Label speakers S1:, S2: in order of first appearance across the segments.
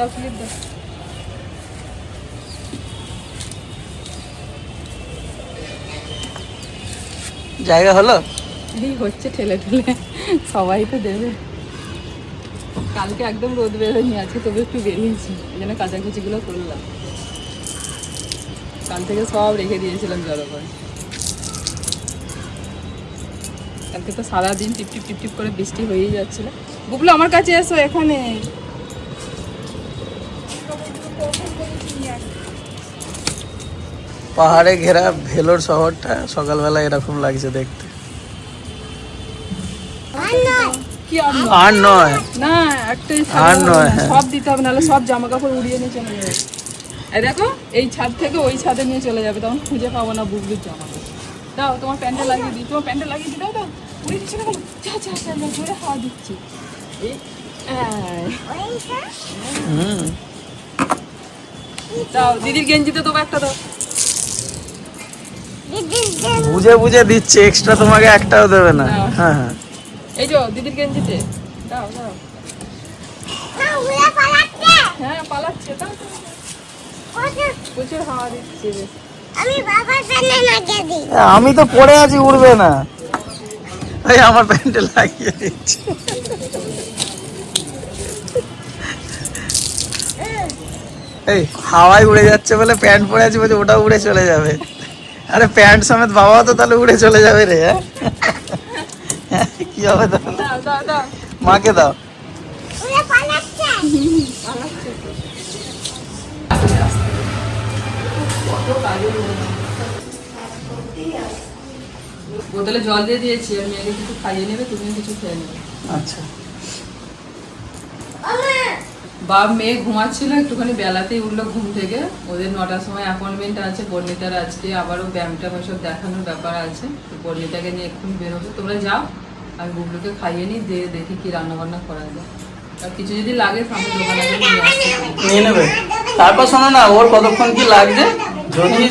S1: দাও ক্লিপ দাও।
S2: জায়গা হলো?
S1: এই হচ্ছে ঠেলে ঠেলে সবাই তো দেবে। কালকে একদম রোদ বেরোয়নি আজকে তবে একটু বেরিয়েছি এই জন্য কাচাকুচিগুলো করলাম। কাল থেকে সব রেখে দিয়েছিলাম জড়ো করে কালকে তো সারাদিন টিপ টিপ টিপ টিপ করে বৃষ্টি হয়েই যাচ্ছিল। বুবলু আমার কাছে এসো এখানে।
S2: পাহাড়ে ঘেরা ভেলোর শহরটা সকালবেলা এরকম লাগছে দেখতে।
S1: কি আর নয়? না একটাই
S2: আর নয়, হ্যাঁ।
S1: সব দিতে হবে নাহলে সব জামা কাপড় উড়িয়ে নিয়ে চলে যাবে। এই দেখো এই ছাদ থেকে ওই ছাদে নিয়ে চলে যাবে তখন খুঁজে পাবো না জামা। দাও তোমার প্যান্টে লাগিয়ে দিই। তোমার প্যান্টে লাগিয়ে দিই দাও দাও। উড়ে দিচ্ছে না কেন? যা যা যা যা, হাওয়া দিচ্ছি। এই, এই।
S2: হুম।
S1: দাও দিদির গেঞ্জিতে তোমার একটা দাও।
S2: বুঝে বুঝে দিচ্ছে এক্সট্রা তোমাকে একটাও দেবে না।
S1: না।
S2: হ্যাঁ হ্যাঁ।
S1: এই যো দিদির গেঞ্জিতে। দাও দাও। হ্যাঁ পালাচ্ছে। দাও দাও, দাও। প্রচুর। হাওয়া দিচ্ছে
S3: আমি
S2: তো পড়ে আছি উড়বে না। এই আমার প্যান্টে লাগিয়ে দিচ্ছে। এই। হাওয়ায় উড়ে যাচ্ছে বলে প্যান্ট পরে আছি বলছে ওটা উড়ে চলে যাবে। আরে প্যান্ট সমেত বাবাও তো তাহলে উড়ে চলে যাবে রে হ্যাঁ? কি হবে তাহলে
S1: দাও দাও দাও
S2: মাকে দাও
S3: উড়ে পালাচ্ছে
S1: বোতলে জল দিয়ে দিয়েছি আর মেয়েকে কিছু খাইয়ে নেবে তুমিও কিছু খেয়ে নেবে
S2: আচ্ছা
S1: বাপ মেয়ে ঘুমাচ্ছিল একটুখানি বেলাতেই উঠল ঘুম থেকে। ওদের নটার সময় অ্যাপয়েন্টমেন্ট আছে বর্ণিতার আজকে আবারও ব্যায়ামটা ট্যাম সব দেখানোর ব্যাপার আছে। তো বর্ণিতাকে নিয়ে এক্ষুনি বেরোবে তোমরা যাও আমি বুবলুকে খাইয়ে নিই দিয়ে দেখি কি রান্না বান্না করা যায়। আর কিছু যদি লাগে সামনে দোকানে নিয়ে
S2: নেবে। তারপর শোনো না ওর কতক্ষণ কি লাগবে? যদি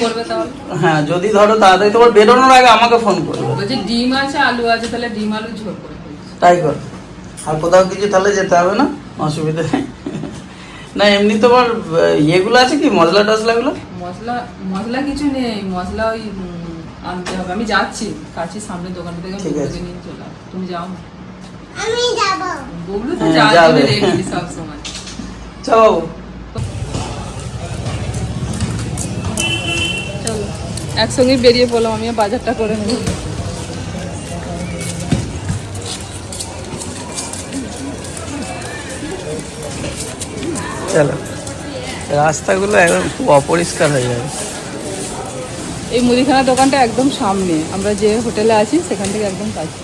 S2: হ্যাঁ যদি ধরো তাড়াতাড়ি তোমার বেরোনোর আগে আমাকে ফোন করবে।
S1: বলছে ডিম আছে আলু আছে তাহলে ডিম আলু ঝোল করে
S2: তাই কর। আর কোথাও কিছু তাহলে যেতে হবে না? অসুবিধা নেই। না এমনি তোমার ইয়েগুলো আছে কি? মশলা টসলাগুলো?
S1: মশলা মশলা কিছু নেই। মশলা ওই আনতে হবে। আমি যাচ্ছি। কাছে সামনে দোকান থেকে
S2: ঠিক আছে।
S1: নিয়ে চলে তুমি যাও।
S3: আমি যাব।
S1: বুবলু তো
S2: হ্যাঁ, যাবে।
S1: রেডি সব সময়।
S2: চল।
S1: একসঙ্গে বেরিয়ে পড়লাম। আমি বাজারটা করে নেব।
S2: চলো। রাস্তাগুলো একদম খুব অপরিষ্কার হয়ে যাবে।
S1: এই মুদিখানা দোকানটা একদম সামনে। আমরা যে হোটেলে আছি সেখান থেকে একদম কাছে।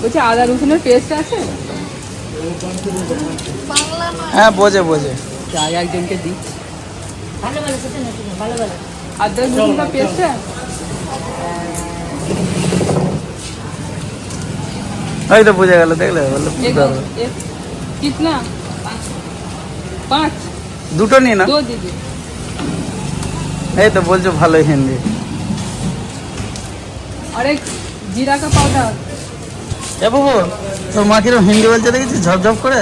S1: বলছি আদা রসুনের পেস্ট আছে?
S2: হ্যাঁ বোঝে বোঝে।
S1: যাই একজনকে দিই। আদা রসুনটা পেস্ট
S2: ওই তো বুঝে গেল দেখলে? বলল বুঝতে
S1: পাঁচ।
S2: দুটো নিয়ে না এই তো বলছো ভালো হিন্দি। হিন্দি ঝপঝপ করে?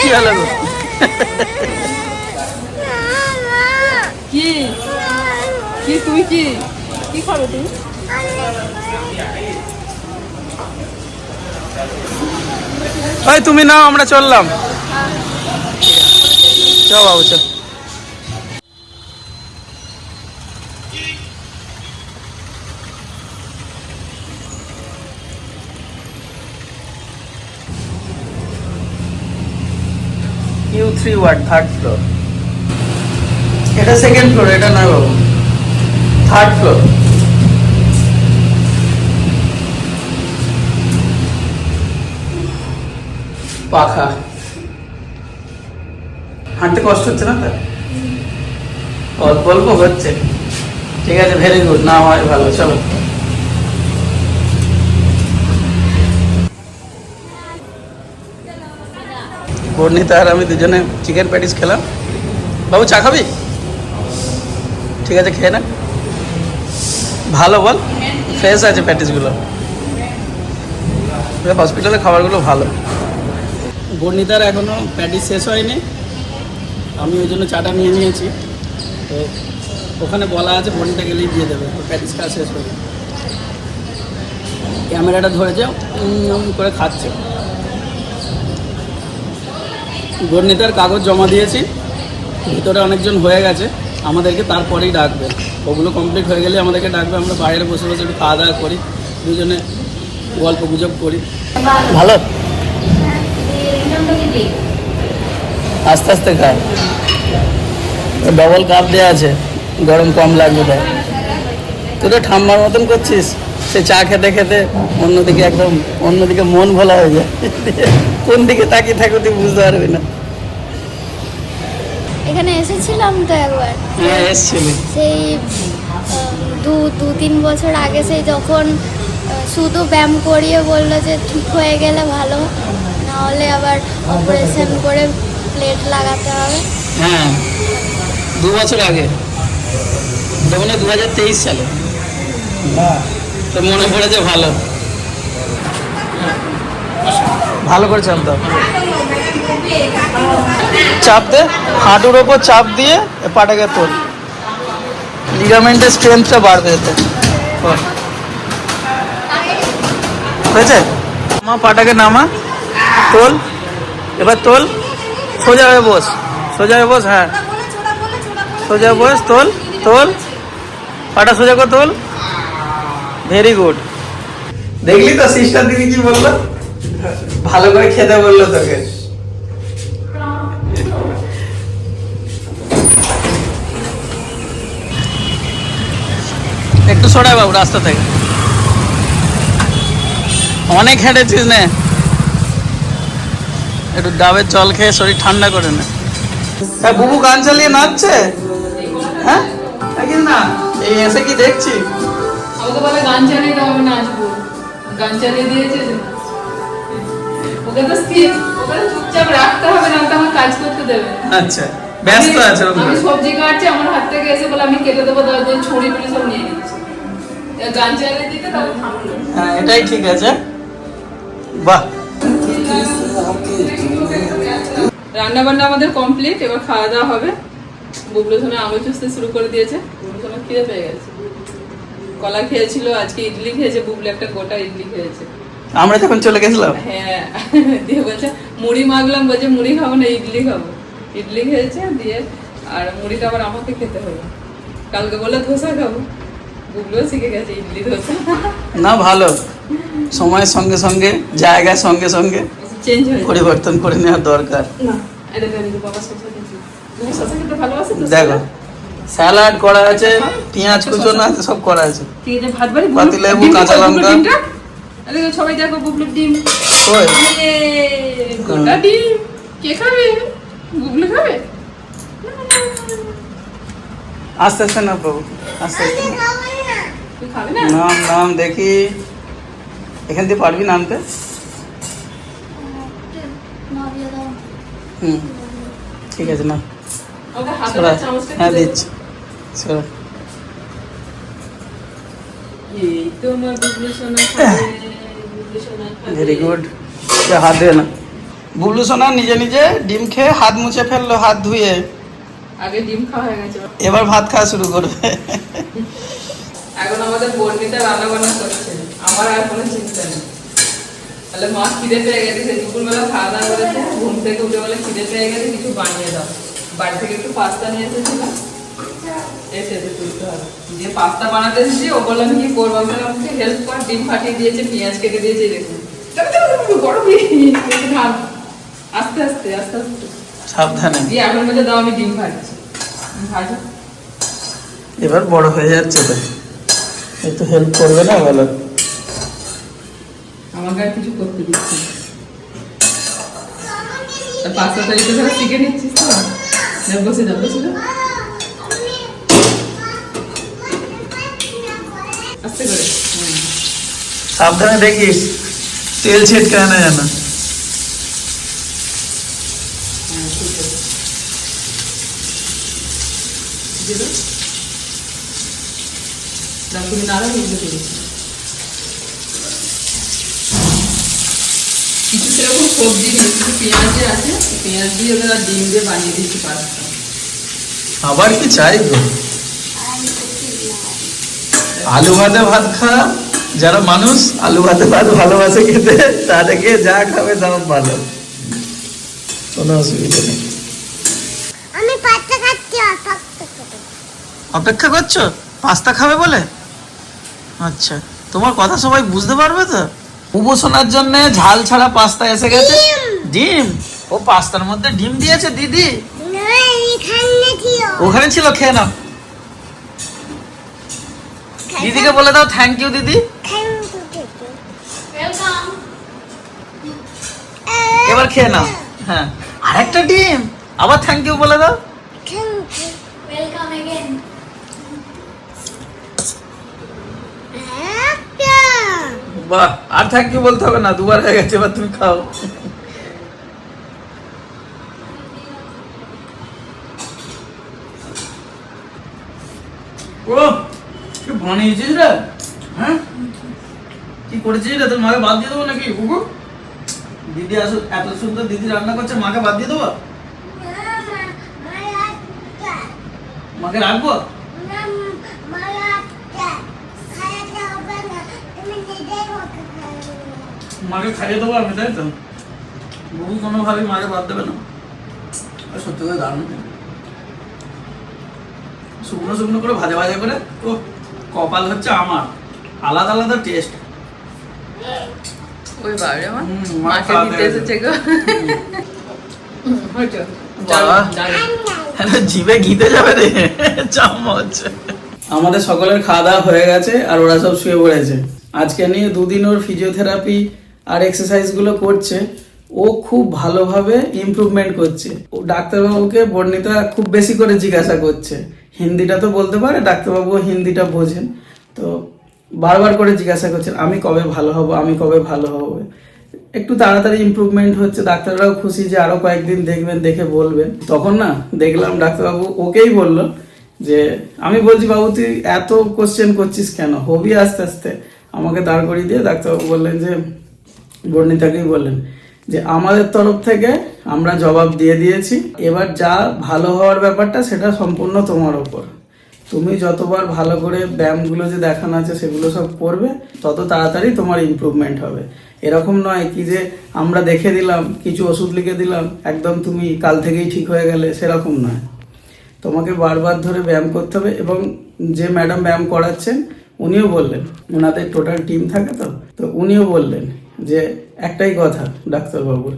S2: কি হলো
S1: কি? তুমি কি? তুমি
S2: নাও আমরা চললাম। চ বাবু চ U three ward third floor এটা সেকেন্ড ফ্লোর এটা নয় বাবু। থার্ড ফ্লোর পাখা। হাঁটতে কষ্ট হচ্ছে না তার অল্প অল্প হচ্ছে। ঠিক আছে ভেরি গুড না হয় ভালো, চলো। বর্ণিতা আর আমি দুজনে চিকেন প্যাটিস খেলাম। বাবু, চা খাবি? ঠিক আছে, খেয়ে না। ভালো, বল। ফ্রেশ আছে প্যাটিসগুলো হসপিটালে খাবারগুলো ভালো। বর্ণিতার এখনও প্যাটিস শেষ হয়নি।
S4: আমি ওই জন্য চাটা নিয়ে নিয়েছি। তো ওখানে বলা আছে বনিটা গেলেই দিয়ে দেবে। তো প্যাটিস খাওয়া শেষ হয়ে ক্যামেরাটা ধরেছে করে খাচ্ছে। গর্ণিতার কাগজ জমা দিয়েছি। ভিতরে অনেকজন হয়ে গেছে। আমাদেরকে তারপরেই ডাকবে। ওগুলো কমপ্লিট হয়ে গেলে আমাদেরকে ডাকবে। আমরা বাইরে বসে বসে একটু খাওয়া দাওয়া করি। দুজনে গল্প গুজব করি। ভালো। আস্তে আস্তে খায়। ডবল কাপ দেওয়া আছে গরম কম লাগবে তাই। তুই তো ঠাম্মার মতন করছিস? সে চা খেতে খেতে অন্যদিকে একদম অন্যদিকে মন ভোলা হয়ে যায়। কোন দিকে তাকিয়ে থাকো তুই বুঝতে পারবি না।
S5: এখানে এসেছিলাম তো একবার।
S4: হ্যাঁ এসছিলি।
S5: সেই দু দু তিন বছর আগে সেই যখন শুধু ব্যায়াম করিয়ে বলল যে ঠিক হয়ে গেলে ভালো না হলে আবার অপারেশন করে প্লেট লাগাতে হবে।
S4: হ্যাঁ দু বছর আগে। ওটা দু হাজার তেইশ সালে। তো মনে পড়েছে ভালো।
S2: ভালো করে চাপ চাপ দে হাঁটুর ওপর চাপ দিয়ে পাটাকে তোল। লিগামেন্টের স্ট্রেংথটা বাড়বে এতে। হয়েছে? মা পাটাকে নামা। তোল। এবার তোল। সোজা হয়ে বস সোজা হয়ে বস হ্যাঁ। সোজা বস তোল তোল। পাটা সোজা কর তোল। ভেরি গুড দেখলি তো সিস্টার দিদি কি বলল? ভালো করে খেতে বলল তোকে।
S4: একটু সরাই বাবু রাস্তা থেকে। অনেক হেঁটেছিস নে। একটু ডাবের জল খেয়ে শরীর ঠান্ডা করে নে।
S2: হ্যাঁ বুবু গান চালিয়ে নাচছে? হ্যাঁ? নাকি না? এই এসে কি দেখছি?
S1: আমাকে বলে গান চালিয়ে দাও আমি নাচবো। গান চালিয়ে দিয়েছে ওকে তো স্থির ওকে চুপচাপ রাখতে হবে না তো আমার কাজ করতে দেবে।
S2: আচ্ছা ব্যস্ত আছে।
S1: আমি সবজি কাটছি আমার হাত থেকে এসে বলে আমি কেটে দেবো দশ দিন ছুরি ফুড়ি সব নিয়ে নিচ্ছি। গান চালিয়ে দিতে তাহলে থামলো
S2: হ্যাঁ এটাই ঠিক আছে। বাহ।
S1: রান্না বান্না আমাদের কমপ্লিট এবার খাওয়া দাওয়া হবে। বুবলু সোনা আঙুল চুষতে শুরু করে দিয়েছে। বুবলু সোনা খিদে পেয়ে গেছে। কলা খেয়েছিল আজকে ইডলি খেয়েছে বুবলু একটা গোটা ইডলি খেয়েছে।
S2: আমরা যখন চলে গেছিলাম?
S1: হ্যাঁ দিয়ে বলছে মুড়ি মাগলাম বলছে মুড়ি খাব না ইডলি খাব। ইডলি খেয়েছে দিয়ে আর মুড়িটা আবার আমাকে খেতে হবে। কালকে বলে ধোসা খাব। বুবলুও শিখে গেছে ইডলি ধোসা।
S2: না ভালো। সময়ের সঙ্গে সঙ্গে জায়গার সঙ্গে সঙ্গে।
S1: চেঞ্জ হয়ে
S2: পরিবর্তন করে নেওয়া দরকার। দেখো স্যালাড করা আছে পেঁয়াজ কুচোনো আছে সব করা আছে।
S1: ভাত বাড়ি
S2: কাঁচা লঙ্কা।
S1: সবাই দেখো বুবলুর ডিম। গোটা ডিম। কে খাবে? বুবলু খাবে?
S2: আস্তে আস্তে না বাবু আস্তে আস্তে নাম নাম দেখি। এখান থেকে পারবি নামতে? হুম ঠিক আছে না হ্যাঁ দিচ্ছি। সরা ভেরি গুড হাত ধুয়ে না। বুবলু সোনা নিজে নিজে ডিম খেয়ে হাত মুছে ফেলল হাত ধুয়ে।
S1: আগে ডিম খাওয়া হয়ে গেছে
S2: এবার ভাত খাওয়া শুরু করবে।
S1: এখন আমাদের বর্ণিতা রান্না বান্না করছে। আমার আর কোনো চিন্তা নেই। তাহলে মা খিদে পেয়ে গেছে সেই দুপুরবেলা খাওয়া দাওয়া করেছে ঘুম থেকে উঠে বলে খিদে পেয়ে গেছে কিছু বানিয়ে দাও। বাড়ি থেকে একটু পাস্তা নিয়ে এসেছিলাম এসে এসে তুলতে হবে। যে পাস্তা বানাতে এসেছি ও বললাম কি করব? আমি আমাকে হেল্প কর ডিম ফাটিয়ে দিয়েছে পেঁয়াজ কেটে দিয়েছে দেখুন। আস্তে আস্তে আস্তে আস্তে।
S2: সাবধানে।
S1: দিয়ে মধ্যে দাও আমি ডিম ভাজছি। ভাজো।
S2: এবার বড় হয়ে যাচ্ছে তো। একটু হেল্প করবে না বলো?
S1: আমাকে আর কিছু করতে দিচ্ছি না। আর পাঁচটা তারিখে শিখে নিচ্ছিস যা বসে যা বসে যা। আস্তে করে।
S2: সাবধানে দেখিস। তেল ছিটকে না।
S1: দাও, তুমি নাড়া এগুলো করেছি কিছু সেরকম সবজি পেঁয়াজ যে আছে পেঁয়াজ দিয়ে ওদের ডিম দিয়ে বানিয়ে দিচ্ছি পাস্তা
S3: আবার কি চাই গো? আলু ভাতে ভাত খা যারা মানুষ আলু ভাতে ভাত ভালোবাসে খেতে তাদেরকে যা খাবে তাও ভালো। কোনো অসুবিধা নেই।
S6: আমি পাত্তা খাচ্ছি
S3: অপেক্ষা করছ? পাস্তা খাবে বলে? আচ্ছা তোমার কথা সবাই বুঝতে পারবে তো? উবোসোনার জন্য ঝাল ছাড়া পাস্তা এসে গেছে। ডিম। ও পাস্তার মধ্যে ডিম দিয়েছে দিদি? ওখানে ছিল খেয়ে নাও। দিদিকে বলে দাও থ্যাংক ইউ দিদি। এবার খেয়ে নাও। হ্যাঁ। আরেকটা ডিম। আবার থ্যাংক ইউ বলে দাও।
S5: ওয়েলকাম এগেন
S6: একটা
S3: বাহ আর থ্যাংক ইউ বলতে হবে না দুবার হয়ে গেছে এবার তুমি খাও ও কি বানিয়েছিস রে হ্যাঁ কি করেছিস রে তোর মাকে বাদ দিয়ে দেবো নাকি কুকু দিদি আসো এত সুন্দর দিদি রান্না করছে মাকে বাদ দিয়ে দেবো মাকে রাখব মাকে খাইয়ে দেবো আমি তাই তো? বহু কোনোভাবেই মাকে বাদ দেবে না। আর সত্যি করে দারুণ। শুকনো শুকনো করে ভাজা ভাজা করে ও কপাল হচ্ছে আমার। আলাদা আলাদা টেস্ট
S1: ওই বাড়ি আমার
S3: হুম, মা
S1: মাকে দিতে এসেছে গো।
S3: জিভে ঘিতে যাবে রে চামচ।
S2: আমাদের সকলের খাওয়া দাওয়া হয়ে গেছে আর ওরা সব শুয়ে পড়েছে। আজকে নিয়ে দুদিন ওর ফিজিওথেরাপি আর এক্সারসাইজগুলো করছে, ও খুব ভালোভাবে ইমপ্রুভমেন্ট করছে। ও ডাক্তারবাবুকে বর্ণিতা খুব বেশি করে জিজ্ঞাসা করছে। হিন্দিটা তো বলতে পারে ডাক্তারবাবু হিন্দিটা বোঝেন। তো বারবার করে জিজ্ঞাসা করছেন আমি কবে ভালো হব, আমি কবে ভালো হব? একটু তাড়াতাড়ি ইম্প্রুভমেন্ট হচ্ছে ডাক্তাররাও খুশি যে আরও কয়েকদিন দেখবেন, দেখে বলবেন। তখন না, দেখলাম ডাক্তারবাবু ওকেই বলল যে, আমি বলছি, বাবু, তুই এত কোশ্চেন করছিস কেন? হবি আস্তে আস্তে। আমাকে দাঁড় করিয়ে দিয়ে ডাক্তারবাবু বললেন যে বর্ণিতাকেই বললেন যে, আমাদের তরফ থেকে আমরা জবাব দিয়ে দিয়েছি। এবার যা ভালো হওয়ার ব্যাপারটা, সেটা সম্পূর্ণ তোমার ওপর। তুমি যতবার ভালো করে ব্যায়ামগুলো যে দেখানো আছে, সেগুলো সব করবে, তত তাড়াতাড়ি তোমার ইমপ্রুভমেন্ট হবে। এরকম নয় কি যে, আমরা দেখে দিলাম, কিছু ওষুধ লিখে দিলাম, একদম তুমি কাল থেকেই ঠিক হয়ে গেলে, সেরকম নয়। তোমাকে বারবার ধরে ব্যায়াম করতে হবে এবং যে ম্যাডাম ব্যায়াম করাচ্ছেন, উনিও বললেন, ওনাদের টোটাল টিম থাকে তো তো উনিও বললেন যে একটাই কথা ডাক্তারবাবুর,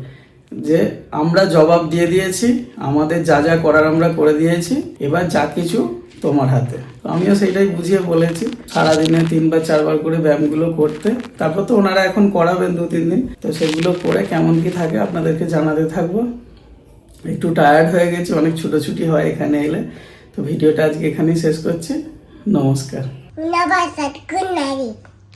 S2: যে আমরা জবাব দিয়ে দিয়েছি, আমাদের যা যা করার আমরা করে দিয়েছি, এবার যা কিছু তোমার হাতে। আমিও সেইটাই বুঝিয়ে বলেছি, সারাদিনে তিনবার চারবার করে ব্যায়ামগুলো করতে। তারপর তো ওনারা এখন করাবেন দু তিন দিন। তো সেগুলো করে কেমন কি থাকে আপনাদেরকে জানাতে থাকব। একটু টায়ার্ড হয়ে গেছে, অনেক ছুটোছুটি হয় এখানে এলে। তো ভিডিওটা আজকে এখানেই শেষ করছি। নমস্কার।
S6: নাইট